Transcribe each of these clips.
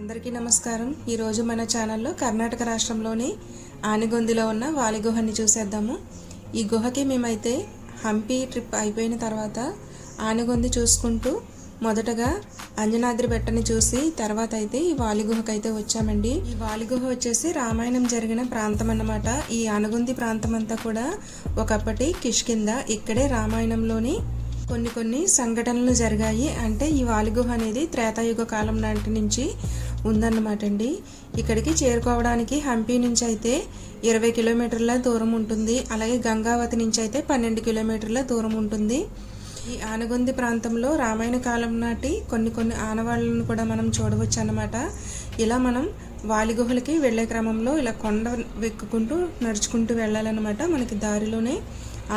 అందరికీ నమస్కారం. ఈరోజు మన ఛానల్లో కర్ణాటక రాష్ట్రంలోని ఆనిగొందిలో ఉన్న వాలి గుహని చూసేద్దాము. ఈ గుహకి మేమైతే హంపి ట్రిప్ అయిపోయిన తర్వాత ఆనిగొంది చూసుకుంటూ మొదటగా అంజనాద్రి బెట్టని చూసి తర్వాత అయితే ఈ వాలిగుహకు అయితే వచ్చామండి. ఈ వాలిగుహ వచ్చేసి రామాయణం జరిగిన ప్రాంతం అన్నమాట. ఈ ఆనగొంది ప్రాంతం అంతా కూడా ఒకప్పటి కిష్కింద ఇక్కడే రామాయణంలోని కొన్ని కొన్ని సంఘటనలు జరిగాయి. అంటే ఈ వాలిగుహ అనేది త్రేతాయుగ కాలం నాటి నుంచి ఉందన్నమాట అండి. ఇక్కడికి చేరుకోవడానికి హంపి నుంచి అయితే ఇరవై కిలోమీటర్ల దూరం ఉంటుంది. అలాగే గంగావతి నుంచి అయితే పన్నెండు కిలోమీటర్ల దూరం ఉంటుంది. ఈ ఆనగొంది ప్రాంతంలో రామాయణ కాలం నాటి కొన్ని కొన్ని ఆనవాళ్ళను కూడా మనం చూడవచ్చు అన్నమాట ఇలా మనం వాలిగుహలకి వెళ్ళే క్రమంలో ఇలా కొండ వెక్కుకుంటూ నడుచుకుంటూ వెళ్ళాలన్నమాట మనకి దారిలోనే.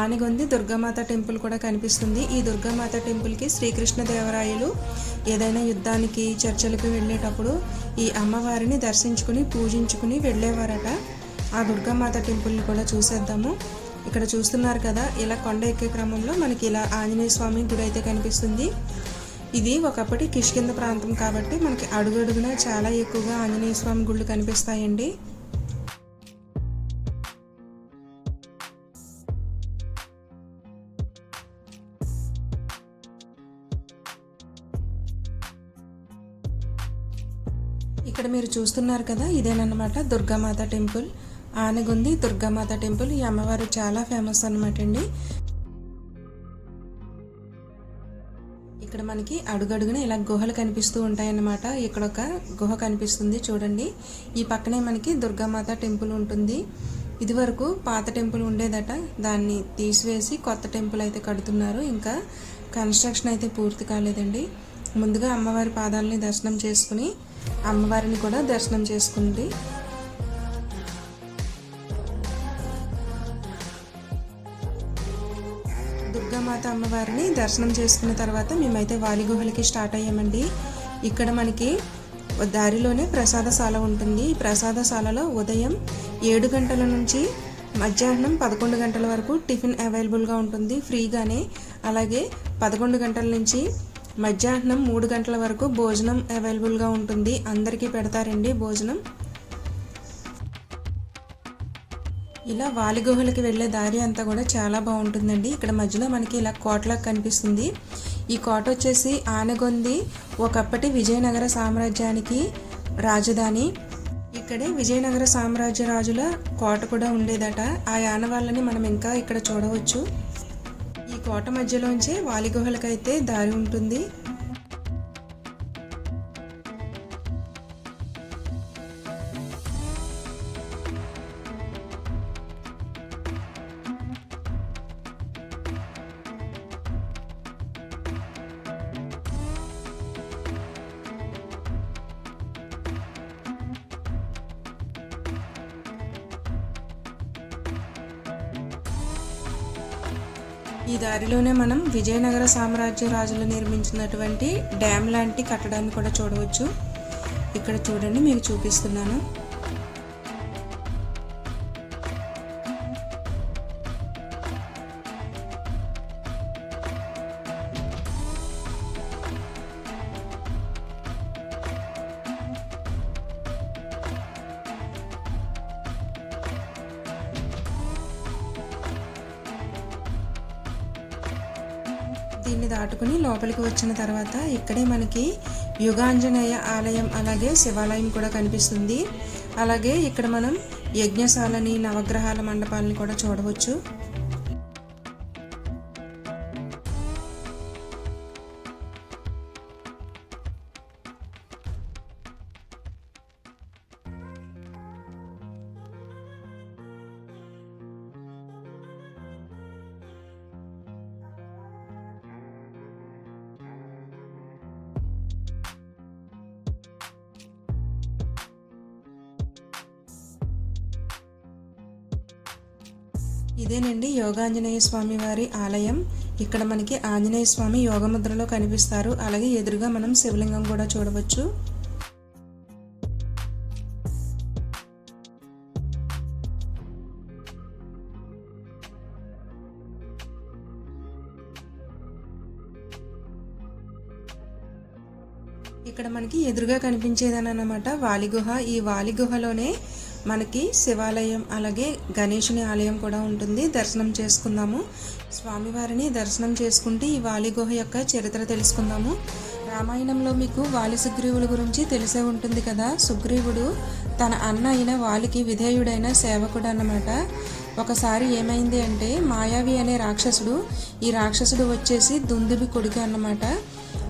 ఆనిగొంది దుర్గామాత టెంపుల్ కూడా కనిపిస్తుంది. ఈ దుర్గామాత టెంపుల్కి శ్రీకృష్ణదేవరాయలు ఏదైనా యుద్ధానికి చర్చలకు వెళ్ళేటప్పుడు ఈ అమ్మవారిని దర్శించుకుని పూజించుకుని వెళ్ళేవారట. ఆ దుర్గామాత టెంపుల్ని కూడా చూసేద్దాము. ఇక్కడ చూస్తున్నారు కదా ఇలా కొండ ఎక్కే క్రమంలో మనకి ఇలా ఆంజనేయ స్వామి గుడి అయితే కనిపిస్తుంది. ఇది ఒకప్పటి కిష్కింద ప్రాంతం కాబట్టి మనకి అడుగడుగున చాలా ఎక్కువగా ఆంజనేయ స్వామి గుళ్ళు కనిపిస్తాయండి. ఇక్కడ మీరు చూస్తున్నారు కదా ఇదేనమాట దుర్గామాత టెంపుల్. ఆనగుంది దుర్గామాత టెంపుల్. ఈ అమ్మవారు చాలా ఫేమస్ అనమాట అండి. ఇక్కడ మనకి అడుగడుగున ఇలా గుహలు కనిపిస్తూ ఉంటాయన్నమాట. ఇక్కడ ఒక గుహ కనిపిస్తుంది చూడండి. ఈ పక్కనే మనకి దుర్గామాత టెంపుల్ ఉంటుంది. ఇది వరకు పాత టెంపుల్ ఉండేదట. దాన్ని తీసివేసి కొత్త టెంపుల్ అయితే కడుతున్నారు. ఇంకా కన్స్ట్రక్షన్ అయితే పూర్తి కాలేదండి. ముందుగా అమ్మవారి పాదాలని దర్శనం చేసుకుని అమ్మవారిని కూడా దర్శనం చేసుకుంది. దుర్గామాత అమ్మవారిని దర్శనం చేసుకున్న తర్వాత మేమైతే వాలి గుహలకి స్టార్ట్ అయ్యామండి. ఇక్కడ మనకి దారిలోనే ప్రసాదశాల ఉంటుంది. ఈ ప్రసాదశాలలో ఉదయం ఏడు గంటల నుంచి మధ్యాహ్నం పదకొండు గంటల వరకు టిఫిన్ అవైలబుల్గా ఉంటుంది ఫ్రీగానే. అలాగే పదకొండు గంటల నుంచి మధ్యాహ్నం మూడు గంటల వరకు భోజనం అవైలబుల్గా ఉంటుంది. అందరికీ పెడతారండి భోజనం. ఇలా వాలిగుహలకి వెళ్ళే దారి అంతా కూడా చాలా బాగుంటుందండి. ఇక్కడ మధ్యలో మనకి ఇలా కోటలా కనిపిస్తుంది. ఈ కోట వచ్చేసి ఆనగొంది ఒకప్పటి విజయనగర సామ్రాజ్యానికి రాజధాని. ఇక్కడే విజయనగర సామ్రాజ్య రాజుల కోట కూడా ఉండేదట. ఆ ఆనవాళ్ళని మనం ఇంకా ఇక్కడ చూడవచ్చు. కోట మధ్యలోంచే వాలిగుహలకైతే దారి ఉంటుంది. ఈ దారిలోనే మనం విజయనగర సామ్రాజ్య రాజులు నిర్మించినటువంటి డ్యామ్ లాంటి కట్టడాన్ని కూడా చూడవచ్చు. ఇక్కడ చూడండి మీకు చూపిస్తున్నాను. దీన్ని దాటుకుని లోపలికి వచ్చిన తర్వాత ఇక్కడే మనకి యుగాంజనేయ ఆలయం అలాగే శివాలయం కూడా కనిపిస్తుంది. అలాగే ఇక్కడ మనం యజ్ఞశాలని నవగ్రహాల మండపాలని కూడా చూడవచ్చు. ఇదేనండి యోగాంజనేయ స్వామి వారి ఆలయం. ఇక్కడ మనకి ఆంజనేయ స్వామి యోగముద్రలో కనిపిస్తారు. అలాగే ఎదురుగా మనం శివలింగం కూడా చూడవచ్చు. ఇక్కడ మనకి ఎదురుగా కనిపించేదని అన్నమాట వాలిగుహ. ఈ వాలిగుహలోనే మనకి శివాలయం అలాగే గణేషుని ఆలయం కూడా ఉంటుంది. దర్శనం చేసుకుందాము. స్వామివారిని దర్శనం చేసుకుంటే ఈ వాలిగుహ యొక్క చరిత్ర తెలుసుకుందాము. రామాయణంలో మీకు వాలి సుగ్రీవుల గురించి తెలిసే ఉంటుంది కదా. సుగ్రీవుడు తన అన్న అయిన వాలికి విధేయుడైన సేవకుడు అన్నమాట. ఒకసారి ఏమైంది అంటే మాయావి అనే రాక్షసుడు ఈ రాక్షసుడు వచ్చేసి దుందుబి కొడుకు అన్నమాట.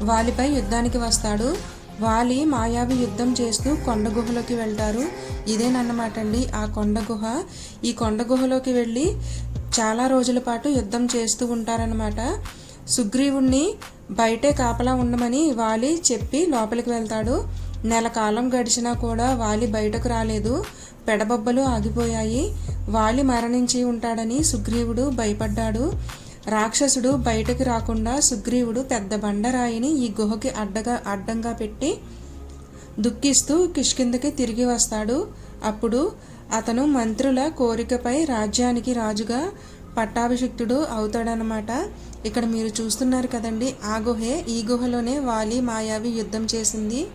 వాలిపై యుద్ధానికి వస్తాడు. వాలి మాయావి యుద్ధం చేస్తూ కొండ గుహలోకి వెళ్తారు. ఇదేనన్నమాట అండి ఆ కొండ గుహ. ఈ కొండ గుహలోకి వెళ్ళి చాలా రోజుల పాటు యుద్ధం చేస్తూ ఉంటారనమాట సుగ్రీవుణ్ణి బయటే కాపలా ఉండమని వాలి చెప్పి లోపలికి వెళ్తాడు. నెల కాలం గడిచినా కూడా వాలి బయటకు రాలేదు. పెడబొబ్బలు ఆగిపోయాయి. వాలి మరణించి ఉంటాడని సుగ్రీవుడు భయపడ్డాడు. రాక్షసుడు బయటకు రాకుండా సుగ్రీవుడు పెద్ద బండరాయిని ఈ గుహకి అడ్డగా అడ్డంగా పెట్టి దుఃఖిస్తూ కిష్కిందకి తిరిగి వస్తాడు. అప్పుడు అతను మంత్రుల కోరికపై రాజ్యానికి రాజుగా పట్టాభిషిక్తుడు అవుతాడనమాట ఇక్కడ మీరు చూస్తున్నారు కదండి ఆ గుహే ఈ గుహలోనే వాలి మాయావి యుద్ధం చేసింది.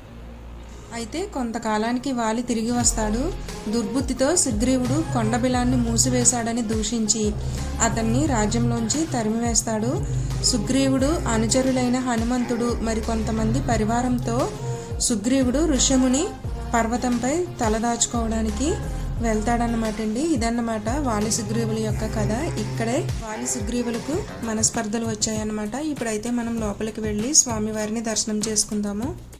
అయితే కొంతకాలానికి వాలి తిరిగి వస్తాడు. దుర్బుద్ధితో సుగ్రీవుడు కొండబిలాన్ని మూసివేశాడని దూషించి అతన్ని రాజ్యంలోంచి తరిమివేస్తాడు. సుగ్రీవుడు అనుచరులైన హనుమంతుడు మరికొంతమంది పరివారంతో సుగ్రీవుడు ఋషముని పర్వతంపై తలదాచుకోవడానికి వెళ్తాడన్నమాట అండి ఇదన్నమాట వాలి సుగ్రీవుల యొక్క కథ. ఇక్కడే వాలి సుగ్రీవులకు మనస్పర్ధలు వచ్చాయన్నమాట. ఇప్పుడైతే మనం లోపలికి వెళ్ళి స్వామివారిని దర్శనం చేసుకుందాము.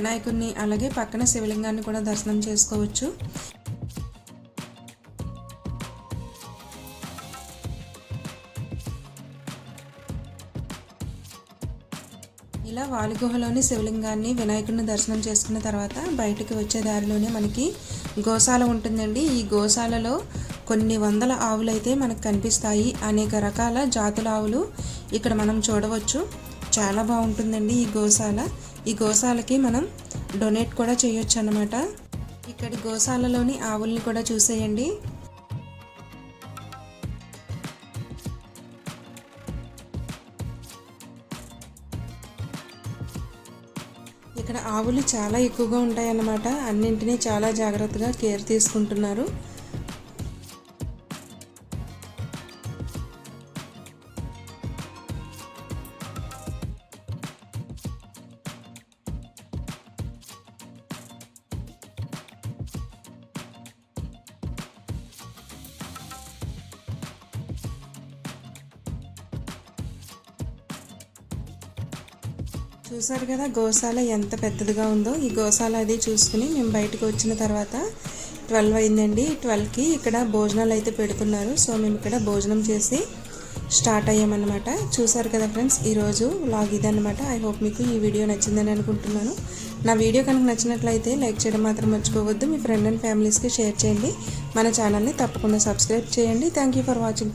వినాయకుడిని అలాగే పక్కన శివలింగాన్ని కూడా దర్శనం చేసుకోవచ్చు. ఇలా వాలిగుహలోని శివలింగాన్ని వినాయకుడిని దర్శనం చేసుకున్న తర్వాత బయటకు వచ్చే దారిలోనే మనకి గోశాల ఉంటుందండి. ఈ గోశాలలో కొన్ని వందల ఆవులు అయితే మనకు కనిపిస్తాయి. అనేక రకాల జాతుల ఆవులు ఇక్కడ మనం చూడవచ్చు. చాలా బాగుంటుందండి ఈ గోశాల. ఈ గోశాలకి మనం డొనేట్ కూడా చేయొచ్చు అనమాట ఇక్కడి గోశాలలోని ఆవుల్ని కూడా చూసేయండి. ఇక్కడ ఆవులు చాలా ఎక్కువగా ఉంటాయన్నమాట. అన్నింటినీ చాలా జాగ్రత్తగా కేర్ తీసుకుంటున్నారు. చూసారు కదా గోశాల ఎంత పెద్దదిగా ఉందో. ఈ గోశాల అది చూసుకుని మేము బయటకు వచ్చిన తర్వాత ట్వెల్వ్ అయిందండి. ట్వెల్వ్కి ఇక్కడ భోజనాలు అయితే పెడుతున్నారు. సో మేము ఇక్కడ భోజనం చేసి స్టార్ట్ అయ్యామన్నమాట. చూసారు కదా ఫ్రెండ్స్ ఈరోజు వ్లాగ్ ఇదన్నమాట. ఐ హోప్ మీకు ఈ వీడియో నచ్చిందని అనుకుంటున్నాను. నా వీడియో కనుక నచ్చినట్లయితే లైక్ చేయడం మాత్రం మర్చిపోవద్దు. మీ ఫ్రెండ్ అండ్ ఫ్యామిలీస్కి షేర్ చేయండి. మన ఛానల్ని తప్పకుండా సబ్స్క్రైబ్ చేయండి. Thank you for watching.